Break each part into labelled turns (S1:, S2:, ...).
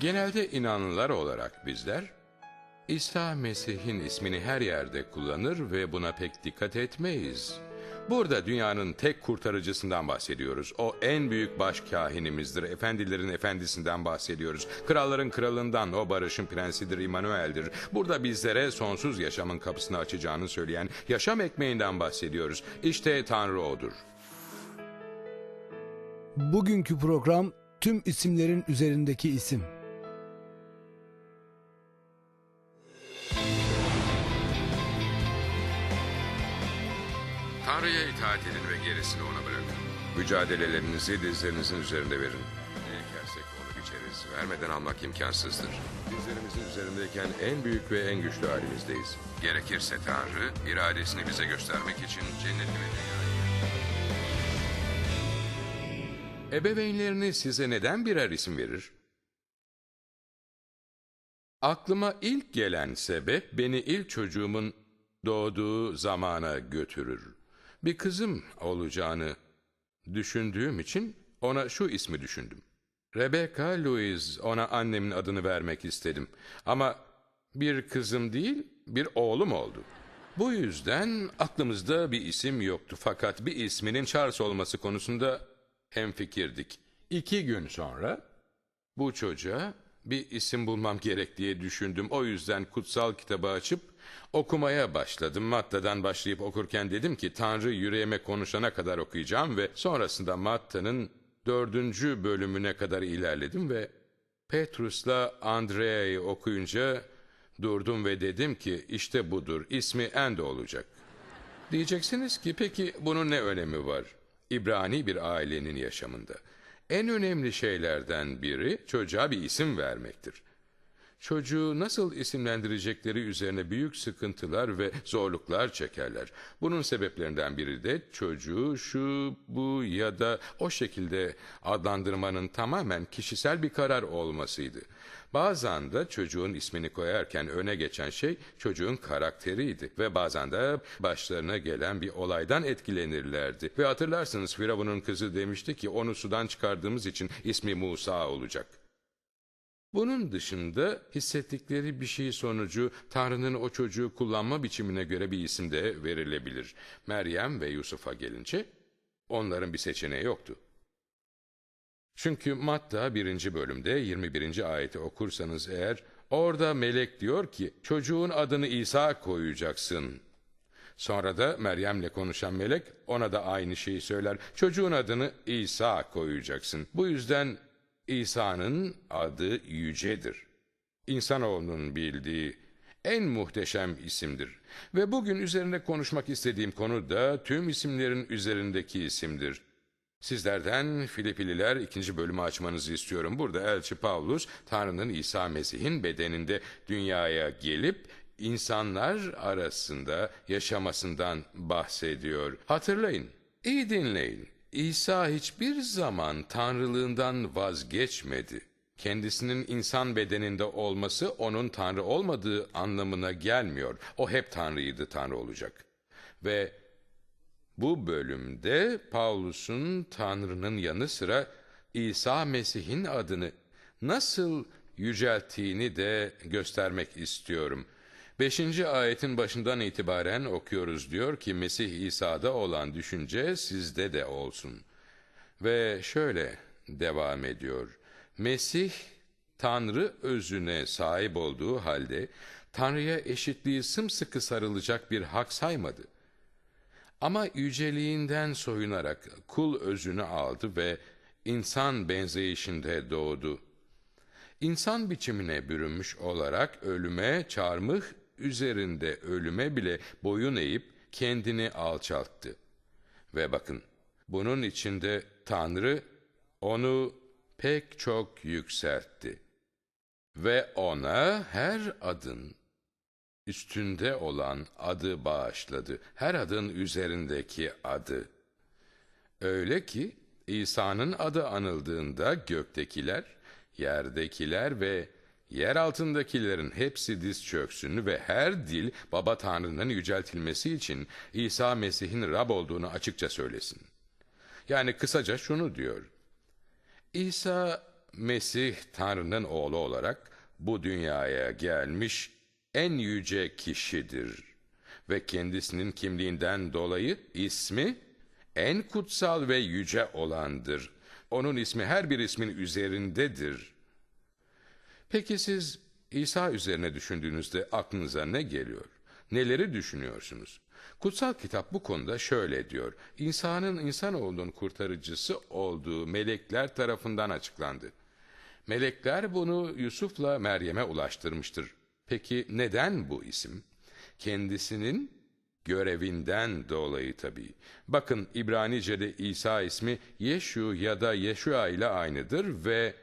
S1: Genelde inanlılar olarak bizler İsa Mesih'in ismini her yerde kullanır ve buna pek dikkat etmeyiz. Burada dünyanın tek kurtarıcısından bahsediyoruz. O en büyük baş kahinimizdir. Efendilerin efendisinden bahsediyoruz. Kralların kralından, o barışın prensidir, İmanuel'dir. Burada bizlere sonsuz yaşamın kapısını açacağını söyleyen yaşam ekmeğinden bahsediyoruz. İşte Tanrı odur.
S2: Bugünkü program tüm isimlerin üzerindeki isim.
S1: Tanrı'ya itaat edin ve gerisini ona bırakın. Mücadelelerinizi dizlerinizin üzerinde verin. Gerekersek onu biçeriz. Vermeden almak imkansızdır. Dizlerimizin üzerindeyken en büyük ve en güçlü halimizdeyiz. Gerekirse Tanrı, iradesini bize göstermek için cenneti ve dünyayı... Ebeveynleriniz size neden birer isim verir? Aklıma ilk gelen sebep beni ilk çocuğumun doğduğu zamana götürür. Bir kızım olacağını düşündüğüm için ona şu ismi düşündüm. Rebecca Louise ona annemin adını vermek istedim. Ama bir kızım değil bir oğlum oldu. Bu yüzden aklımızda bir isim yoktu fakat bir isminin Charles olması konusunda hemfikirdik. İki gün sonra bu çocuğa bir isim bulmam gerek diye düşündüm. O yüzden kutsal kitabı açıp okumaya başladım. Matta'dan başlayıp okurken dedim ki Tanrı yüreğime konuşana kadar okuyacağım ve sonrasında Matta'nın dördüncü bölümüne kadar ilerledim ve Petrus'la Andrea'yı okuyunca durdum ve dedim ki işte budur ismi Ende olacak. Diyeceksiniz ki peki bunun ne önemi var? İbrani bir ailenin yaşamında. En önemli şeylerden biri çocuğa bir isim vermektir. Çocuğu nasıl isimlendirecekleri üzerine büyük sıkıntılar ve zorluklar çekerler. Bunun sebeplerinden biri de çocuğu şu, bu ya da o şekilde adlandırmanın tamamen kişisel bir karar olmasıydı. Bazen de çocuğun ismini koyarken öne geçen şey çocuğun karakteriydi ve bazen de başlarına gelen bir olaydan etkilenirlerdi. Ve hatırlarsınız Firavun'un kızı demişti ki onu sudan çıkardığımız için ismi Musa olacak. Bunun dışında hissettikleri bir şey sonucu Tanrı'nın o çocuğu kullanma biçimine göre bir isim de verilebilir. Meryem ve Yusuf'a gelince onların bir seçeneği yoktu. Çünkü Matta 1. bölümde 21. ayeti okursanız eğer orada melek diyor ki çocuğun adını İsa koyacaksın. Sonra da Meryem'le konuşan melek ona da aynı şeyi söyler. Çocuğun adını İsa koyacaksın. Bu yüzden İsa'nın adı yücedir. İnsanoğlunun bildiği en muhteşem isimdir. Ve bugün üzerine konuşmak istediğim konu da tüm isimlerin üzerindeki isimdir. Sizlerden Filipililer ikinci bölümü açmanızı istiyorum. Burada Elçi Pavlus, Tanrı'nın İsa Mesih'in bedeninde dünyaya gelip insanlar arasında yaşamasından bahsediyor. Hatırlayın, iyi dinleyin. İsa hiçbir zaman tanrılığından vazgeçmedi. Kendisinin insan bedeninde olması onun tanrı olmadığı anlamına gelmiyor. O hep tanrıydı, tanrı olacak. Ve bu bölümde Pavlus'un Tanrı'nın yanı sıra İsa Mesih'in adını nasıl yücelttiğini de göstermek istiyorum. Beşinci ayetin başından itibaren okuyoruz diyor ki Mesih İsa'da olan düşünce sizde de olsun. Ve şöyle devam ediyor. Mesih Tanrı özüne sahip olduğu halde Tanrı'ya eşitliği sımsıkı sarılacak bir hak saymadı. Ama yüceliğinden soyunarak kul özünü aldı ve insan benzeyişinde doğdu. İnsan biçimine bürünmüş olarak ölüme çarmıh üzerinde ölüme bile boyun eğip kendini alçalttı. Ve bakın bunun içinde Tanrı onu pek çok yükseltti. Ve ona her adın üstünde olan adı bağışladı. Her adın üzerindeki adı. Öyle ki İsa'nın adı anıldığında göktekiler, yerdekiler ve yer altındakilerin hepsi diz çöksün ve her dil Baba Tanrı'nın yüceltilmesi için İsa Mesih'in Rab olduğunu açıkça söylesin. Yani kısaca şunu diyor. İsa Mesih Tanrı'nın oğlu olarak bu dünyaya gelmiş en yüce kişidir. Ve kendisinin kimliğinden dolayı ismi en kutsal ve yüce olandır. Onun ismi her bir ismin üzerindedir. Peki siz İsa üzerine düşündüğünüzde aklınıza ne geliyor? Neleri düşünüyorsunuz? Kutsal kitap bu konuda şöyle diyor. İnsanın insanoğlunun kurtarıcısı olduğu melekler tarafından açıklandı. Melekler bunu Yusuf'la Meryem'e ulaştırmıştır. Peki neden bu isim? Kendisinin görevinden dolayı tabii. Bakın İbranice'de İsa ismi Yeşu ya da Yeşua ile aynıdır ve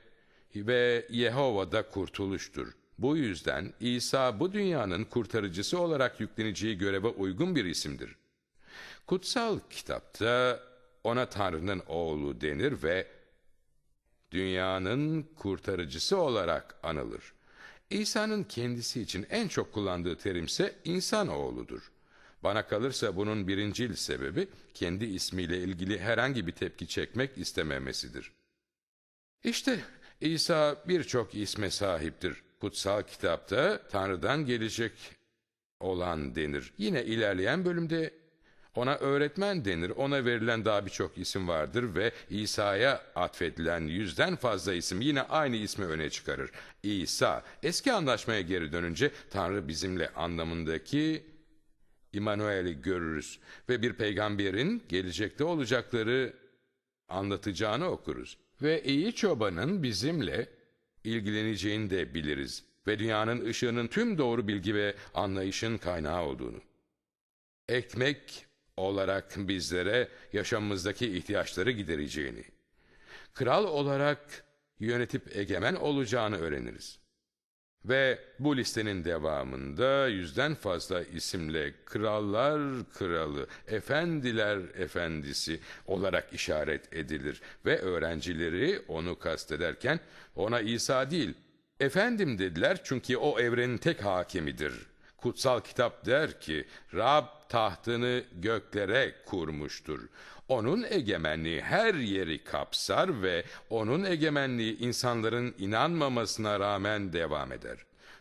S1: ve Yehova'da kurtuluştur. Bu yüzden İsa bu dünyanın kurtarıcısı olarak yükleneceği göreve uygun bir isimdir. Kutsal kitapta ona Tanrı'nın oğlu denir ve dünyanın kurtarıcısı olarak anılır. İsa'nın kendisi için en çok kullandığı terimse insanoğludur. Bana kalırsa bunun birincil sebebi kendi ismiyle ilgili herhangi bir tepki çekmek istememesidir. İşte İsa birçok isme sahiptir. Kutsal kitapta Tanrı'dan gelecek olan denir. Yine ilerleyen bölümde ona öğretmen denir. Ona verilen daha birçok isim vardır ve İsa'ya atfedilen yüzden fazla isim yine aynı ismi öne çıkarır. İsa, eski anlaşmaya geri dönünce Tanrı bizimle anlamındaki İmanuel'i görürüz ve bir peygamberin gelecekte olacakları anlatacağını okuruz. Ve iyi çobanın bizimle ilgileneceğini de biliriz ve dünyanın ışığının tüm doğru bilgi ve anlayışın kaynağı olduğunu. Ekmek olarak bizlere yaşamımızdaki ihtiyaçları gidereceğini, kral olarak yönetip egemen olacağını öğreniriz. Ve bu listenin devamında yüzden fazla isimle krallar kralı, efendiler efendisi olarak işaret edilir. Ve öğrencileri onu kastederken ona İsa değil, efendim dediler çünkü o evrenin tek hakimidir. Kutsal kitap der ki, Rab tahtını göklere kurmuştur. Onun egemenliği her yeri kapsar ve onun egemenliği insanların inanmamasına rağmen devam eder.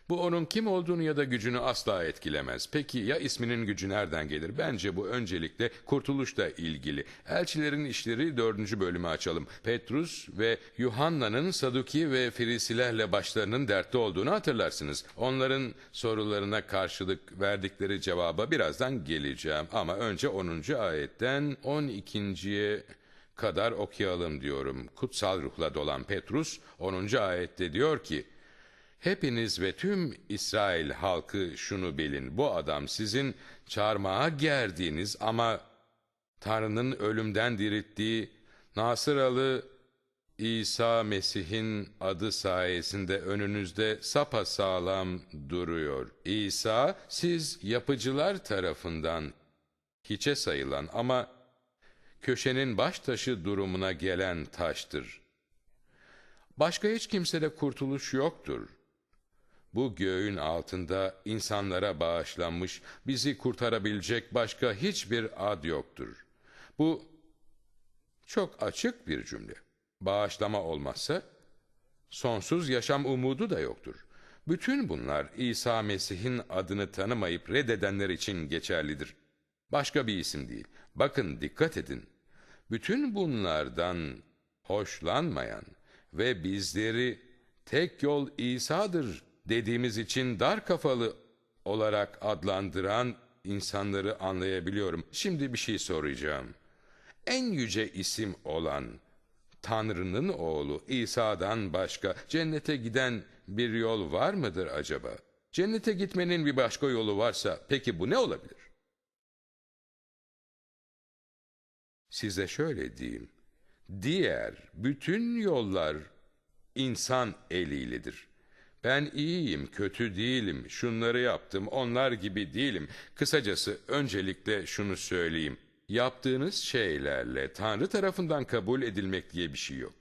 S1: Bu onun kim olduğunu ya da gücünü asla etkilemez. Peki ya isminin gücü nereden gelir? Bence bu öncelikle kurtuluşla ilgili. Elçilerin işleri dördüncü bölümü açalım. Petrus ve Yuhanna'nın Saduki ve Firisilerle başlarının dertte olduğunu hatırlarsınız. Onların sorularına karşılık verdikleri cevaba birazdan geleceğim. Ama önce 10. ayetten 12'ye kadar okuyalım diyorum. Kutsal ruhla dolan Petrus 10. ayette diyor ki, Hepiniz ve tüm İsrail halkı şunu bilin. Bu adam sizin çarmıha gerdiğiniz ama Tanrı'nın ölümden dirilttiği Nasıralı İsa Mesih'in adı sayesinde önünüzde sapasağlam duruyor. İsa siz yapıcılar tarafından hiçe sayılan ama köşenin baş taşı durumuna gelen taştır. Başka hiç kimsede kurtuluş yoktur. Bu göğün altında insanlara bağışlanmış, bizi kurtarabilecek başka hiçbir ad yoktur. Bu çok açık bir cümle. Bağışlama olmazsa sonsuz yaşam umudu da yoktur. Bütün bunlar İsa Mesih'in adını tanımayıp reddedenler için geçerlidir. Başka bir isim değil. Bakın dikkat edin. Bütün bunlardan hoşlanmayan ve bizleri tek yol İsa'dır dediğimiz için dar kafalı olarak adlandıran insanları anlayabiliyorum. Şimdi bir şey soracağım. En yüce isim olan Tanrı'nın oğlu İsa'dan başka cennete giden bir yol var mıdır acaba? Cennete gitmenin bir başka yolu varsa peki bu ne olabilir? Size şöyle diyeyim. Diğer bütün yollar insan eliyledir. Ben iyiyim, kötü değilim, şunları yaptım, onlar gibi değilim. Kısacası öncelikle şunu söyleyeyim. Yaptığınız şeylerle Tanrı tarafından kabul edilmek diye bir şey yok.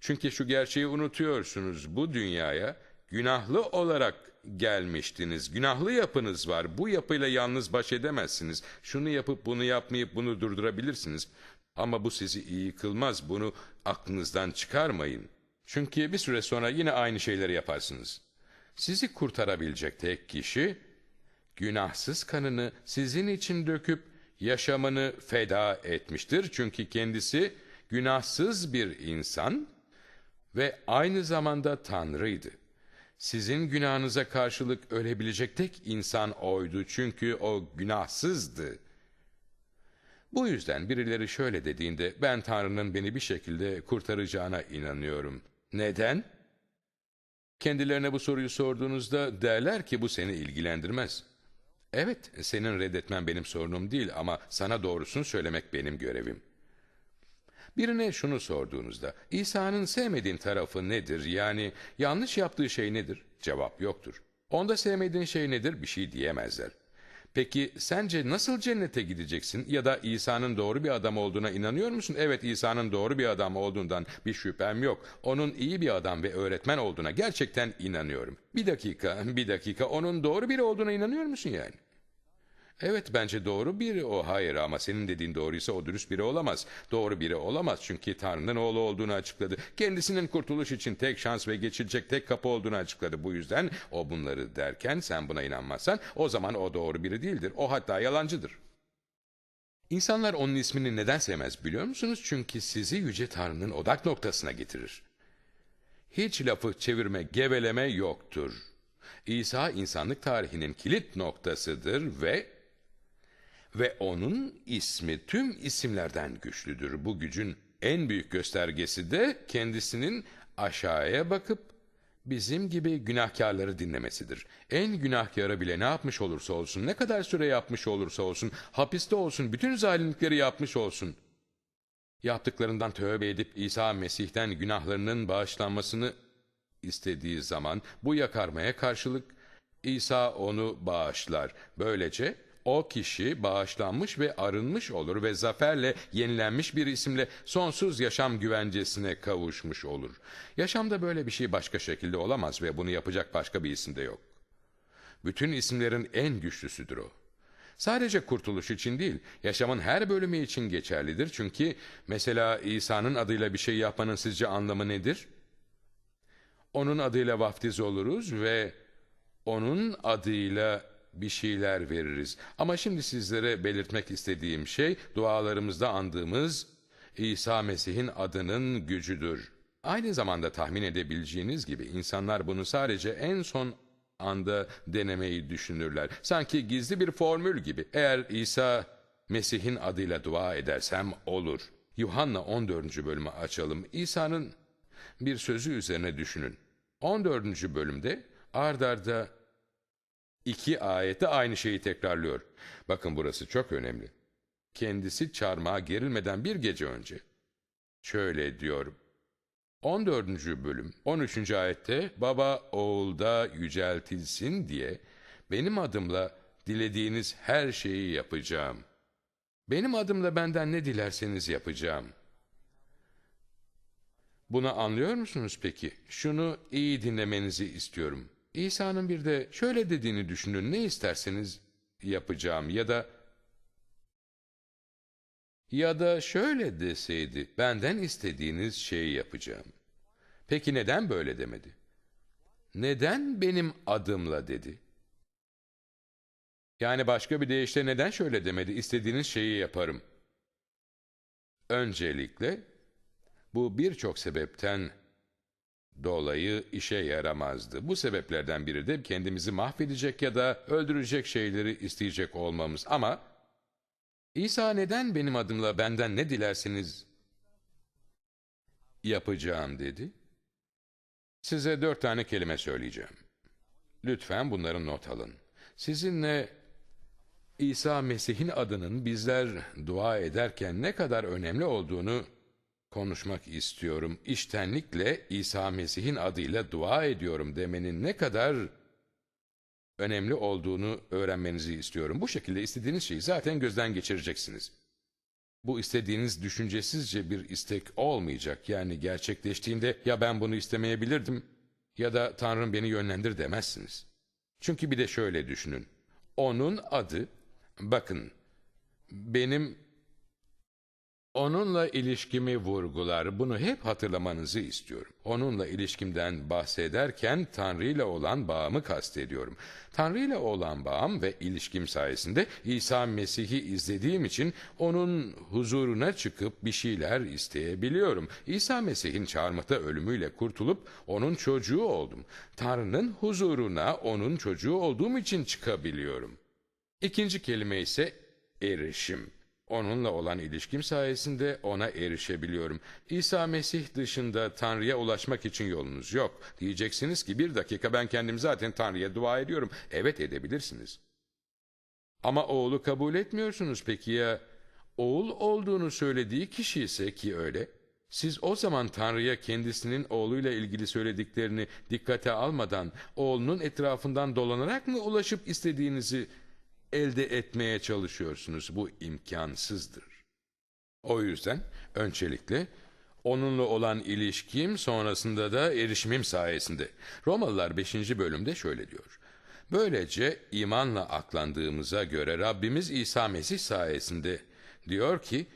S1: Çünkü şu gerçeği unutuyorsunuz. Bu dünyaya günahlı olarak gelmiştiniz. Günahlı yapınız var. Bu yapıyla yalnız baş edemezsiniz. Şunu yapıp bunu yapmayıp bunu durdurabilirsiniz. Ama bu sizi iyi kılmaz. Bunu aklınızdan çıkarmayın. Çünkü bir süre sonra yine aynı şeyleri yaparsınız. Sizi kurtarabilecek tek kişi, günahsız kanını sizin için döküp yaşamını feda etmiştir. Çünkü kendisi günahsız bir insan ve aynı zamanda Tanrı'ydı. Sizin günahınıza karşılık ölebilecek tek insan oydu çünkü o günahsızdı. Bu yüzden birileri şöyle dediğinde ben Tanrı'nın beni bir şekilde kurtaracağına inanıyorum. Neden? Kendilerine bu soruyu sorduğunuzda derler ki bu seni ilgilendirmez. Evet, senin reddetmen benim sorunum değil ama sana doğrusunu söylemek benim görevim. Birine şunu sorduğunuzda, İsa'nın sevmediğin tarafı nedir? Yani yanlış yaptığı şey nedir? Cevap yoktur. Onda sevmediğin şey nedir? Bir şey diyemezler. Peki sence nasıl cennete gideceksin ya da İsa'nın doğru bir adam olduğuna inanıyor musun? Evet İsa'nın doğru bir adam olduğundan bir şüphem yok. Onun iyi bir adam ve öğretmen olduğuna gerçekten inanıyorum. Bir dakika, bir dakika onun doğru biri olduğuna inanıyor musun yani? Evet bence doğru biri o. Hayır ama senin dediğin doğruysa o dürüst biri olamaz. Doğru biri olamaz çünkü Tanrı'nın oğlu olduğunu açıkladı. Kendisinin kurtuluş için tek şans ve geçilecek tek kapı olduğunu açıkladı. Bu yüzden o bunları derken sen buna inanmazsan o zaman o doğru biri değildir. O hatta yalancıdır. İnsanlar onun ismini neden sevmez biliyor musunuz? Çünkü sizi Yüce Tanrı'nın odak noktasına getirir. Hiç lafı çevirme, geveleme yoktur. İsa insanlık tarihinin kilit noktasıdır ve ve onun ismi tüm isimlerden güçlüdür. Bu gücün en büyük göstergesi de kendisinin aşağıya bakıp bizim gibi günahkarları dinlemesidir. En günahkarı bile ne yapmış olursa olsun, ne kadar süre yapmış olursa olsun, hapiste olsun, bütün zalimlikleri yapmış olsun. Yaptıklarından tövbe edip İsa Mesih'ten günahlarının bağışlanmasını istediği zaman bu yakarmaya karşılık İsa onu bağışlar. Böylece o kişi bağışlanmış ve arınmış olur ve zaferle yenilenmiş bir isimle sonsuz yaşam güvencesine kavuşmuş olur. Yaşamda böyle bir şey başka şekilde olamaz ve bunu yapacak başka bir isim de yok. Bütün isimlerin en güçlüsüdür o. Sadece kurtuluş için değil, yaşamın her bölümü için geçerlidir. Çünkü mesela İsa'nın adıyla bir şey yapmanın sizce anlamı nedir? Onun adıyla vaftiz oluruz ve onun adıyla bir şeyler veririz. Ama şimdi sizlere belirtmek istediğim şey dualarımızda andığımız İsa Mesih'in adının gücüdür. Aynı zamanda tahmin edebileceğiniz gibi insanlar bunu sadece en son anda denemeyi düşünürler. Sanki gizli bir formül gibi. Eğer İsa Mesih'in adıyla dua edersem olur. Yuhanna 14. bölümü açalım. İsa'nın bir sözü üzerine düşünün. 14. bölümde ard arda iki ayette aynı şeyi tekrarlıyor. Bakın burası çok önemli. Kendisi çarmıha gerilmeden bir gece önce. Şöyle diyorum. 14. bölüm 13. ayette baba oğulda yüceltilsin diye benim adımla dilediğiniz her şeyi yapacağım. Benim adımla benden ne dilerseniz yapacağım. Bunu anlıyor musunuz peki? Şunu iyi dinlemenizi istiyorum. İsa'nın bir de şöyle dediğini düşünün. Ne isterseniz yapacağım ya da ya da şöyle deseydi benden istediğiniz şeyi yapacağım. Peki neden böyle demedi? Neden benim adımla dedi? Yani başka bir deyişle neden şöyle demedi? İstediğiniz şeyi yaparım. Öncelikle bu birçok sebepten dolayı işe yaramazdı. Bu sebeplerden biri de kendimizi mahvedecek ya da öldürecek şeyleri isteyecek olmamız. Ama İsa neden benim adımla benden ne dilerseniz yapacağım dedi? Size dört tane kelime söyleyeceğim. Lütfen bunları not alın. Sizinle İsa Mesih'in adının bizler dua ederken ne kadar önemli olduğunu konuşmak istiyorum. İştenlikle İsa Mesih'in adıyla dua ediyorum demenin ne kadar önemli olduğunu öğrenmenizi istiyorum. Bu şekilde istediğiniz şeyi zaten gözden geçireceksiniz. Bu istediğiniz düşüncesizce bir istek olmayacak. Yani gerçekleştiğinde ya ben bunu istemeyebilirdim ya da Tanrım beni yönlendir demezsiniz. Çünkü bir de şöyle düşünün. Onun adı, bakın benim Onunla ilişkimi vurgular. Bunu hep hatırlamanızı istiyorum. Onunla ilişkimden bahsederken Tanrı ile olan bağımı kastediyorum. Tanrı ile olan bağım ve ilişkim sayesinde İsa Mesih'i izlediğim için onun huzuruna çıkıp bir şeyler isteyebiliyorum. İsa Mesih'in çarmıhta ölümüyle kurtulup onun çocuğu oldum. Tanrı'nın huzuruna onun çocuğu olduğum için çıkabiliyorum. İkinci kelime ise erişim. Onunla olan ilişkim sayesinde ona erişebiliyorum. İsa Mesih dışında Tanrı'ya ulaşmak için yolunuz yok. Diyeceksiniz ki bir dakika ben kendim zaten Tanrı'ya dua ediyorum. Evet edebilirsiniz. Ama oğlu kabul etmiyorsunuz peki ya oğul olduğunu söylediği kişi ise ki öyle. Siz o zaman Tanrı'ya kendisinin oğluyla ilgili söylediklerini dikkate almadan oğlunun etrafından dolanarak mı ulaşıp istediğinizi elde etmeye çalışıyorsunuz. Bu imkansızdır. O yüzden öncelikle onunla olan ilişkim sonrasında da erişimim sayesinde. Romalılar 5. bölümde şöyle diyor. Böylece imanla aklandığımıza göre Rabbimiz İsa Mesih sayesinde diyor ki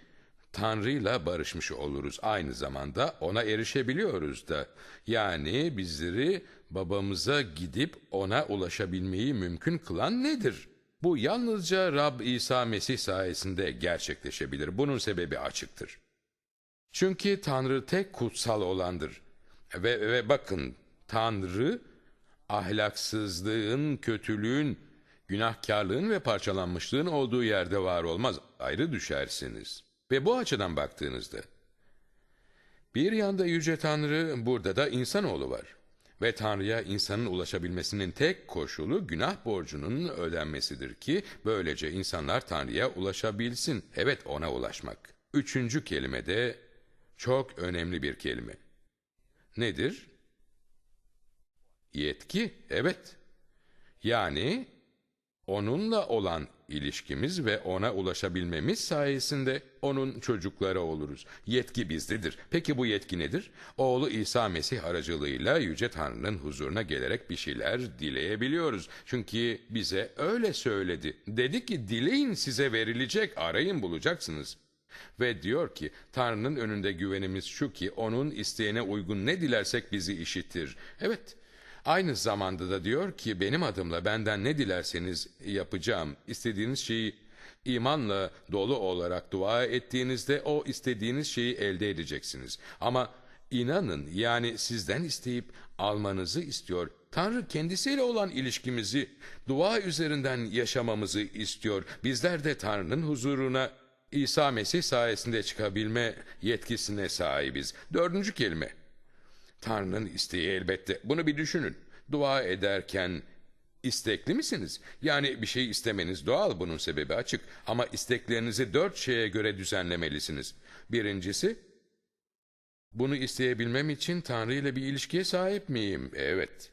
S1: Tanrı'yla barışmış oluruz. Aynı zamanda ona erişebiliyoruz da. Yani bizleri babamıza gidip ona ulaşabilmeyi mümkün kılan nedir? Bu yalnızca Rab İsa Mesih sayesinde gerçekleşebilir. Bunun sebebi açıktır. Çünkü Tanrı tek kutsal olandır. Ve, ve bakın Tanrı ahlaksızlığın, kötülüğün, günahkarlığın ve parçalanmışlığın olduğu yerde var olmaz. Ayrı düşersiniz. Ve bu açıdan baktığınızda bir yanda Yüce Tanrı, burada da insanoğlu var. Ve Tanrı'ya insanın ulaşabilmesinin tek koşulu günah borcunun ödenmesidir ki böylece insanlar Tanrı'ya ulaşabilsin. Evet ona ulaşmak. Üçüncü kelime de çok önemli bir kelime. Nedir? Yetki, evet. Yani onunla olan ilişkimiz ve ona ulaşabilmemiz sayesinde onun çocukları oluruz. Yetki bizdedir. Peki bu yetki nedir? Oğlu İsa Mesih aracılığıyla Yüce Tanrı'nın huzuruna gelerek bir şeyler dileyebiliyoruz. Çünkü bize öyle söyledi. Dedi ki dileyin size verilecek, arayın bulacaksınız. Ve diyor ki Tanrı'nın önünde güvenimiz şu ki onun isteğine uygun ne dilersek bizi işitir. Evet Aynı zamanda da diyor ki benim adımla benden ne dilerseniz yapacağım. İstediğiniz şeyi imanla dolu olarak dua ettiğinizde o istediğiniz şeyi elde edeceksiniz. Ama inanın yani sizden isteyip almanızı istiyor. Tanrı kendisiyle olan ilişkimizi dua üzerinden yaşamamızı istiyor. Bizler de Tanrı'nın huzuruna İsa Mesih sayesinde çıkabilme yetkisine sahibiz. Dördüncü kelime. Tanrı'nın isteği elbette. Bunu bir düşünün. Dua ederken istekli misiniz? Yani bir şey istemeniz doğal bunun sebebi açık. Ama isteklerinizi dört şeye göre düzenlemelisiniz. Birincisi, bunu isteyebilmem için Tanrı ile bir ilişkiye sahip miyim? Evet.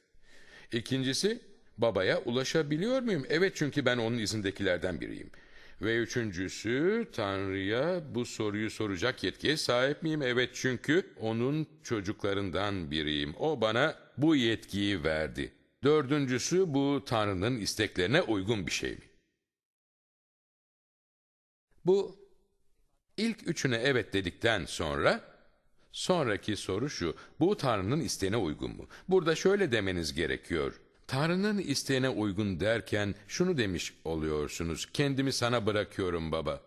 S1: İkincisi, babaya ulaşabiliyor muyum? Evet çünkü ben onun izindekilerden biriyim. Ve üçüncüsü Tanrı'ya bu soruyu soracak yetkiye sahip miyim? Evet çünkü onun çocuklarından biriyim. O bana bu yetkiyi verdi. Dördüncüsü bu Tanrı'nın isteklerine uygun bir şey mi? Bu ilk üçüne evet dedikten sonra sonraki soru şu. Bu Tanrı'nın isteğine uygun mu? Burada şöyle demeniz gerekiyor. Tanrı'nın isteğine uygun derken şunu demiş oluyorsunuz. Kendimi sana bırakıyorum baba.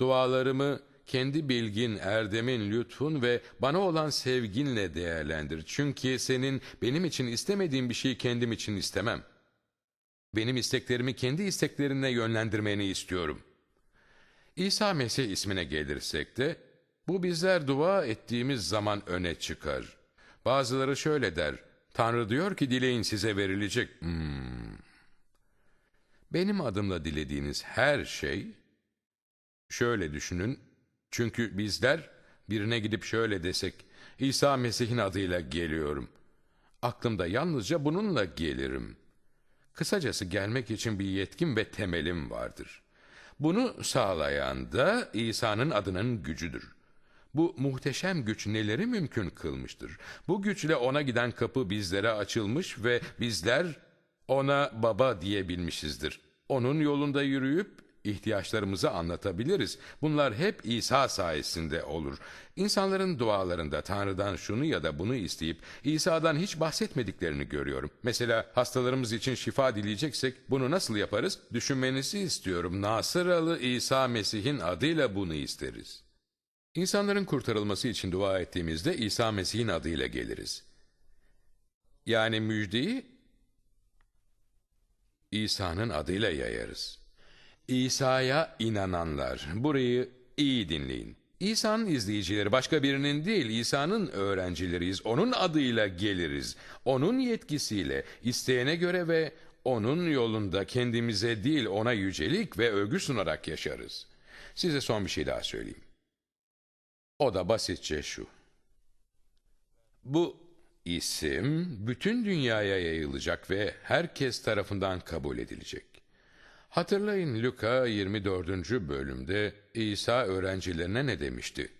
S1: Dualarımı kendi bilgin, erdemin, lütfun ve bana olan sevginle değerlendir. Çünkü senin benim için istemediğin bir şeyi kendim için istemem. Benim isteklerimi kendi isteklerine yönlendirmeni istiyorum. İsa Mesih ismine gelirsek de bu bizler dua ettiğimiz zaman öne çıkar. Bazıları şöyle der. Tanrı diyor ki dileyin size verilecek. Hmm. Benim adımla dilediğiniz her şey, şöyle düşünün, çünkü bizler birine gidip şöyle desek, İsa Mesih'in adıyla geliyorum. Aklımda yalnızca bununla gelirim. Kısacası gelmek için bir yetkim ve temelim vardır. Bunu sağlayan da İsa'nın adının gücüdür. Bu muhteşem güç neleri mümkün kılmıştır. Bu güçle ona giden kapı bizlere açılmış ve bizler ona baba diyebilmişizdir. Onun yolunda yürüyüp ihtiyaçlarımızı anlatabiliriz. Bunlar hep İsa sayesinde olur. İnsanların dualarında Tanrı'dan şunu ya da bunu isteyip İsa'dan hiç bahsetmediklerini görüyorum. Mesela hastalarımız için şifa dileyeceksek bunu nasıl yaparız? Düşünmenizi istiyorum. Nasıralı İsa Mesih'in adıyla bunu isteriz. İnsanların kurtarılması için dua ettiğimizde İsa Mesih'in adıyla geliriz. Yani müjdeyi İsa'nın adıyla yayarız. İsa'ya inananlar, burayı iyi dinleyin. İsa'nın izleyicileri başka birinin değil, İsa'nın öğrencileriyiz. Onun adıyla geliriz. Onun yetkisiyle, isteyene göre ve onun yolunda kendimize değil ona yücelik ve övgü sunarak yaşarız. Size son bir şey daha söyleyeyim. O da basitçe şu. Bu isim bütün dünyaya yayılacak ve herkes tarafından kabul edilecek. Hatırlayın Luka 24. bölümde İsa öğrencilerine ne demişti?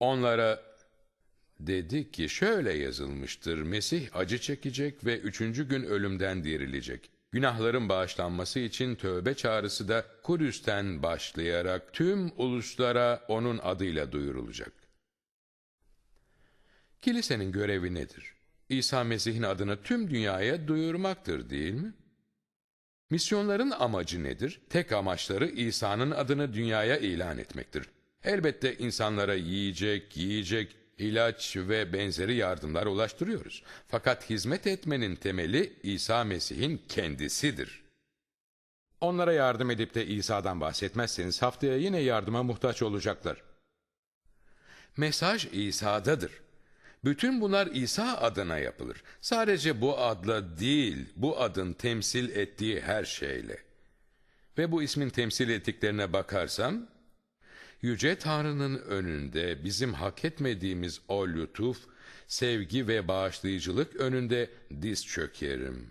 S1: Onlara dedi ki şöyle yazılmıştır. Mesih acı çekecek ve üçüncü gün ölümden dirilecek. Günahların bağışlanması için tövbe çağrısı da Kudüs'ten başlayarak tüm uluslara onun adıyla duyurulacak. Kilisenin görevi nedir? İsa Mesih'in adını tüm dünyaya duyurmaktır değil mi? Misyonların amacı nedir? Tek amaçları İsa'nın adını dünyaya ilan etmektir. Elbette insanlara yiyecek, yiyecek, ilaç ve benzeri yardımlar ulaştırıyoruz. Fakat hizmet etmenin temeli İsa Mesih'in kendisidir. Onlara yardım edip de İsa'dan bahsetmezseniz haftaya yine yardıma muhtaç olacaklar. Mesaj İsa'dadır. Bütün bunlar İsa adına yapılır. Sadece bu adla değil, bu adın temsil ettiği her şeyle. Ve bu ismin temsil ettiklerine bakarsam, Yüce Tanrı'nın önünde bizim hak etmediğimiz o lütuf, sevgi ve bağışlayıcılık önünde diz çökerim.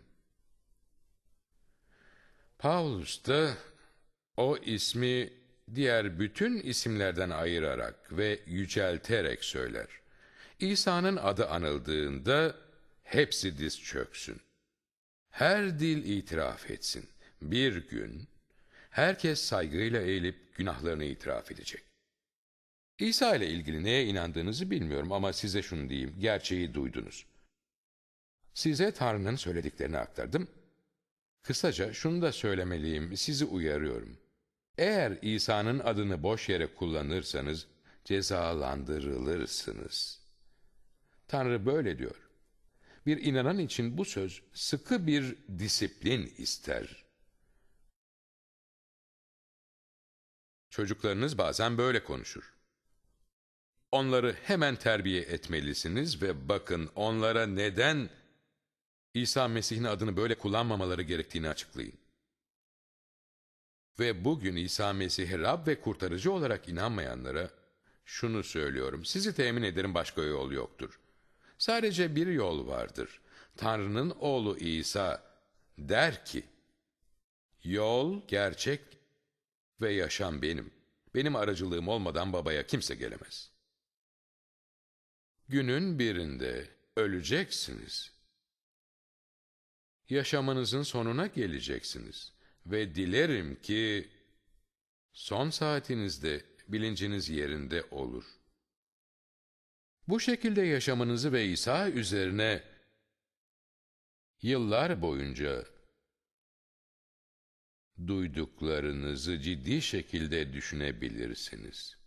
S1: Paulus da o ismi diğer bütün isimlerden ayırarak ve yücelterek söyler. İsa'nın adı anıldığında hepsi diz çöksün. Her dil itiraf etsin. Bir gün herkes saygıyla eğilip günahlarını itiraf edecek. İsa ile ilgili neye inandığınızı bilmiyorum ama size şunu diyeyim, gerçeği duydunuz. Size Tanrı'nın söylediklerini aktardım. Kısaca şunu da söylemeliyim, sizi uyarıyorum. Eğer İsa'nın adını boş yere kullanırsanız cezalandırılırsınız. Tanrı böyle diyor. Bir inanan için bu söz sıkı bir disiplin ister. Çocuklarınız bazen böyle konuşur. Onları hemen terbiye etmelisiniz ve bakın onlara neden İsa Mesih'in adını böyle kullanmamaları gerektiğini açıklayın. Ve bugün İsa Mesih'e Rab ve kurtarıcı olarak inanmayanlara şunu söylüyorum. Sizi temin ederim başka yol yoktur. Sadece bir yol vardır. Tanrı'nın oğlu İsa der ki, Yol, gerçek ve yaşam benim. Benim aracılığım olmadan babaya kimse gelemez. Günün birinde öleceksiniz. Yaşamanızın sonuna geleceksiniz. Ve dilerim ki son saatinizde bilinciniz yerinde olur. Bu şekilde yaşamınızı ve İsa üzerine yıllar boyunca duyduklarınızı ciddi şekilde düşünebilirsiniz.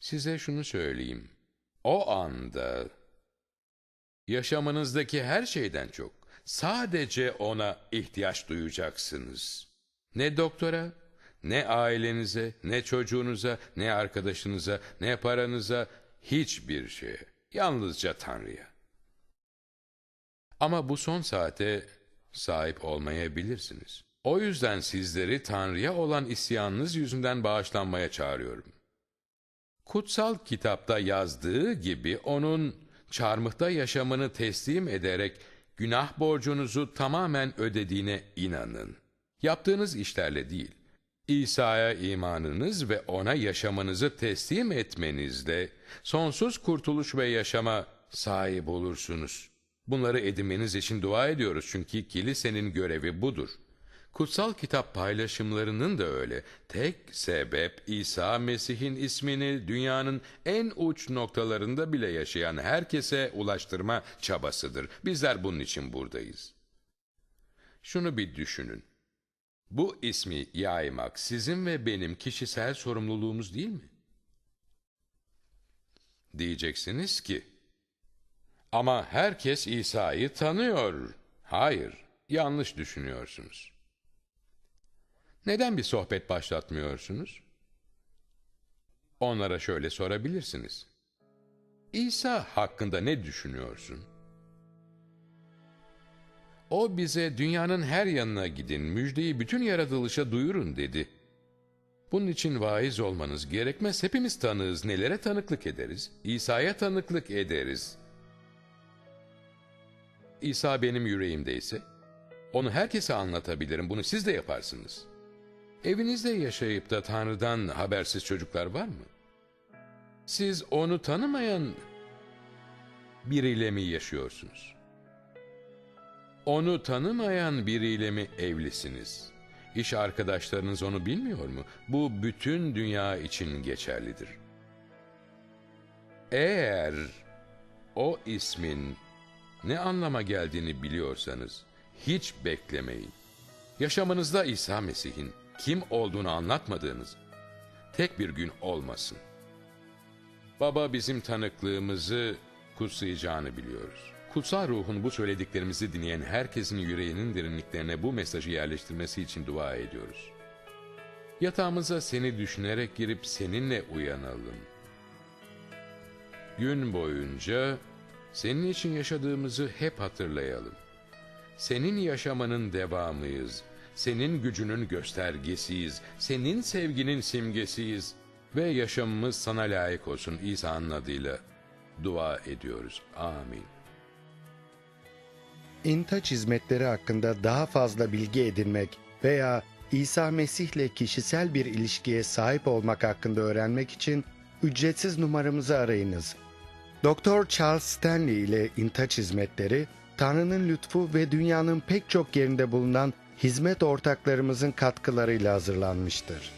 S1: Size şunu söyleyeyim. O anda yaşamınızdaki her şeyden çok sadece ona ihtiyaç duyacaksınız. Ne doktora, ne ailenize, ne çocuğunuza, ne arkadaşınıza, ne paranıza, hiçbir şeye. Yalnızca Tanrı'ya. Ama bu son saate sahip olmayabilirsiniz. O yüzden sizleri Tanrı'ya olan isyanınız yüzünden bağışlanmaya çağırıyorum. Kutsal kitapta yazdığı gibi onun çarmıhta yaşamını teslim ederek günah borcunuzu tamamen ödediğine inanın. Yaptığınız işlerle değil, İsa'ya imanınız ve ona yaşamanızı teslim etmenizle sonsuz kurtuluş ve yaşama sahip olursunuz. Bunları edinmeniz için dua ediyoruz çünkü kilisenin görevi budur. Kutsal kitap paylaşımlarının da öyle. Tek sebep İsa Mesih'in ismini dünyanın en uç noktalarında bile yaşayan herkese ulaştırma çabasıdır. Bizler bunun için buradayız. Şunu bir düşünün. Bu ismi yaymak sizin ve benim kişisel sorumluluğumuz değil mi? Diyeceksiniz ki, ama herkes İsa'yı tanıyor. Hayır, yanlış düşünüyorsunuz. Neden bir sohbet başlatmıyorsunuz? Onlara şöyle sorabilirsiniz. İsa hakkında ne düşünüyorsun? O bize dünyanın her yanına gidin, müjdeyi bütün yaratılışa duyurun dedi. Bunun için vaiz olmanız gerekmez. Hepimiz tanığız. Nelere tanıklık ederiz? İsa'ya tanıklık ederiz. İsa benim yüreğimdeyse, onu herkese anlatabilirim. Bunu siz de yaparsınız. Evinizde yaşayıp da Tanrı'dan habersiz çocuklar var mı? Siz onu tanımayan biriyle mi yaşıyorsunuz? Onu tanımayan biriyle mi evlisiniz? İş arkadaşlarınız onu bilmiyor mu? Bu bütün dünya için geçerlidir. Eğer o ismin ne anlama geldiğini biliyorsanız hiç beklemeyin. Yaşamınızda İsa Mesih'in kim olduğunu anlatmadığınız tek bir gün olmasın. Baba bizim tanıklığımızı kutsayacağını biliyoruz. Kutsal ruhun bu söylediklerimizi dinleyen herkesin yüreğinin derinliklerine bu mesajı yerleştirmesi için dua ediyoruz. Yatağımıza seni düşünerek girip seninle uyanalım. Gün boyunca senin için yaşadığımızı hep hatırlayalım. Senin yaşamanın devamıyız. Senin gücünün göstergesiyiz. Senin sevginin simgesiyiz. Ve yaşamımız sana layık olsun İsa'nın adıyla dua ediyoruz. Amin.
S3: İntaç hizmetleri hakkında daha fazla bilgi edinmek veya İsa Mesih'le kişisel bir ilişkiye sahip olmak hakkında öğrenmek için ücretsiz numaramızı arayınız. Dr. Charles Stanley ile İntaç hizmetleri, Tanrı'nın lütfu ve dünyanın pek çok yerinde bulunan hizmet ortaklarımızın katkılarıyla hazırlanmıştır.